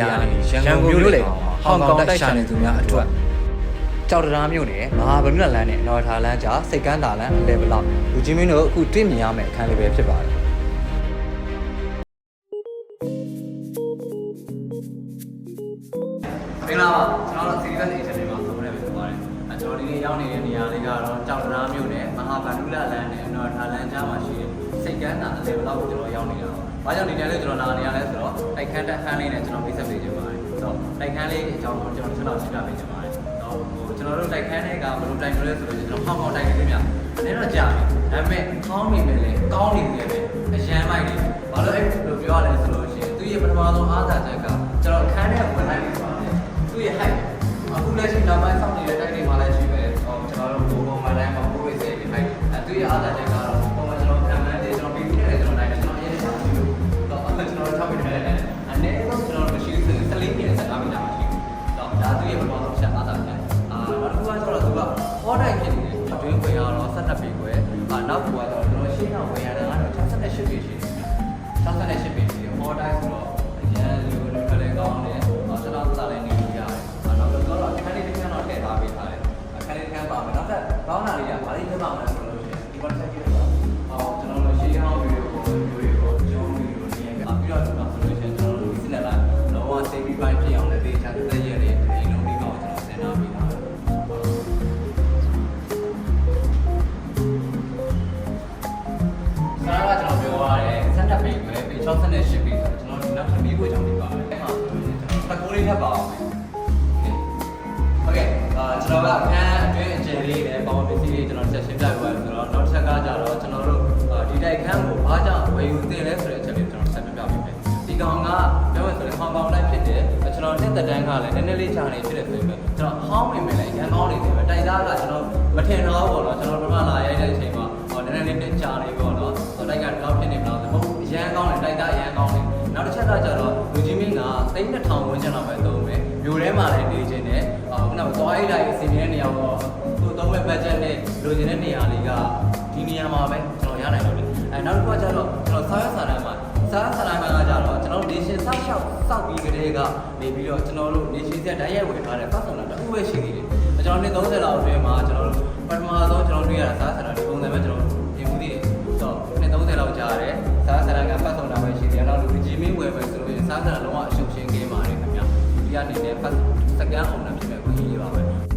ရီကနေရန်ကုန်မြို့လေဟောင်ကောင်တိုက်ရှာနေသူများအတွက်ကြောက်တရားမြို့နယ်မဟာဗန္ဓုလန်းနဲ့နော်ထာလန်းကြားစိတ်ကမ်းသာလန်း level လောက်လူချင်းမင်းတို့အခုတွေ့မြင်ရမယ့်အခန်းလေးပဲဖြစ်ပါတယ်မင်္ဂလာပါကျွန်တော်တို့ Series Agent တွေမှာဆုံးဖြတ်ပြီးသွားတယ်အဲကျွန်တော်ဒီနေ့ရောက်နေတဲ့နေရာလေးကတော့ကြောက်တရားမြို့နယ်မဟာဗန္ဓုလလန်းနဲ့နော်ထာလန်းကြားမှာရှိတဲ့ စိတ်ကမ်းသာ level လောက်ကိုကျွန်တော်ရောက်နေတာပါ။ဘာကြောင့်ဒီနေရာလေးကျွန်တော်လာနေရလဲဆိုတော့တိုက်ခန်းတက်ခန်းလေးနဲ့ကျွန်တော်မိတ်ဆက်ပေးချင်ပါတယ်။ဆိုတော့တိုက်ခန်းလေးအကြောင်းကိုကျွန်တော်ဆက်လောက်ရှင်းပြပေးချင်ပါတယ်။တော့ဟိုကျွန်တော်တို့တိုက်ခန်းတွေကဘယ်လိုတိုက်လို့လဲဆိုတော့ကျွန်တော်ဟောင်းဟောင်းတိုက်လေးများအနေတော့ကြာပြီ။ဒါပေမဲ့ကောင်းနေမယ်လေကောင်းနေတယ်ပဲအရန်မိုက်နေ။ဘာလို့အဲ့လိုပြောရလဲဆိုလို့ရှိရင်သူရဲ့ပထမဆုံးအားသာချက်ကကျွန်တော်ခန်းထဲဝင်လိုက်ပြီပါတယ်။သူ့ရဲ့ height အခုလက်ရှိနောက်ပိုင်းစောင့်နေတဲ့တိုက်တွေမှာလည်းရှိပဲဟောကျွန်တော်တို့ပုံမှန်တိုင်းမှာပို့ဝေးစေပြီး height အဲသူ့ရဲ့အားသာချက်က တော့ဒါသူ့ရဲ့ပထမဆုံးချက်အားသာချက်အာနောက်တစ်ခုကကျတော့သူကဟောတိုက်ဖြစ်နေတယ်အတွင်းခွေရတော့17ပေခွဲအာနောက်ကူကတော့ကျွန်တော်ရှင်းအောင်ဝင်ရတယ်ကတော့68ပေရှိတယ်68ပေရှိတယ်ဟောတိုက်ဆိုတော့အရင်လူလူလည်းကောင်းတယ်ဟောကျွန်တော်သာလည်းနေလို့ရတယ်နောက်တော့တော့အခန်းလေးတစ်ခန်းတော့ထည့်ထားပေးထားတယ်အခန်းလေးတစ်ခန်းပါမယ်နောက်ထပ်ကောင်းတာလေးက ပေ68ပေဆိုတော့ကျွန်တော်ဒီနောက်ထပ်ပြီးဖို့ကြောင့်ဒီပါတယ်အဲ့မှာဆိုရင်ကျွန်တော်တကူလေးထပ်ပါအောင်မယ်ဟုတ်ကဲ့အာကျွန်တော်ကအခန်းအတွင်းအကျယ်လေးနဲ့ပေါင်းပစ္စည်းလေးကျွန်တော်ဆက်ရှင်းပြပေးပါဆိုတော့နောက်တစ်ချက်ကကြတော့ကျွန်တော်တို့အာဒီတိုက်ခန်းကိုဘာကြောင့်ဝယ်ယူသင့်လဲဆိုတဲ့အချက်လေးကျွန်တော်ဆက်ပြပြပေးမယ်ဒီကောင်ကပြောရဆိုရင်ဟောင်ကောင်လိုက်ဖြစ်တယ်ကျွန်တော်နှစ်သက်တန်းကလည်းနည်းနည်းလေးချာနေဖြစ်တယ်ဆိုရင်ကျွန်တော်ဟောင်းနေမယ်လေရန်ကောင်းနေတယ်ပဲတိုက်သားကကျွန်တော်မထင်တော့ဘူးပေါ့နော်ကျွန်တော်ပထမလာရိုက်တဲ့အချိန်မှာဟောနည်းနည်းလေးချာနေပေါ့နော်တို ထဲမှာလည်းနေခြင်းနဲ့အာခုနကသွားအိတ်လိုက်အစီအစဉ်တဲ့နေရာတော့သူသုံးမဲ့ budget နဲ့လိုချင်တဲ့နေရာလေးကဒီနေရာမှာပဲကျွန်တော်ရနိုင်တော့တယ်အဲနောက်တစ်ခုကကျတော့ကျွန်တော်စားရစာတမ်းမှာစားရစာတမ်းမှာကကြတော့ကျွန်တော် nation ဆောက်ရှောက်စောက်ပြီးကလေးကနေပြီးတော့ကျွန်တော်တို့ nation ဆက်တိုင်းရိုက်ဝင်ထားတဲ့ပတ်စံတာတစ်ခုပဲရှိသေးတယ်ကျွန်တော်နှစ်30လောက်အတွင်းမှာကျွန်တော်တို့ပထမဆုံးကျွန်တော်တွေ့ရတာစားရစာတမ်းဒီပုံစံပဲကျွန်တော် ကင်းပါတယ်ခင်ဗျာဒီကနေနဲ့ပတ်စကန်အောင်တာဖြစ်မဲ့ခွင့်ရပါပဲ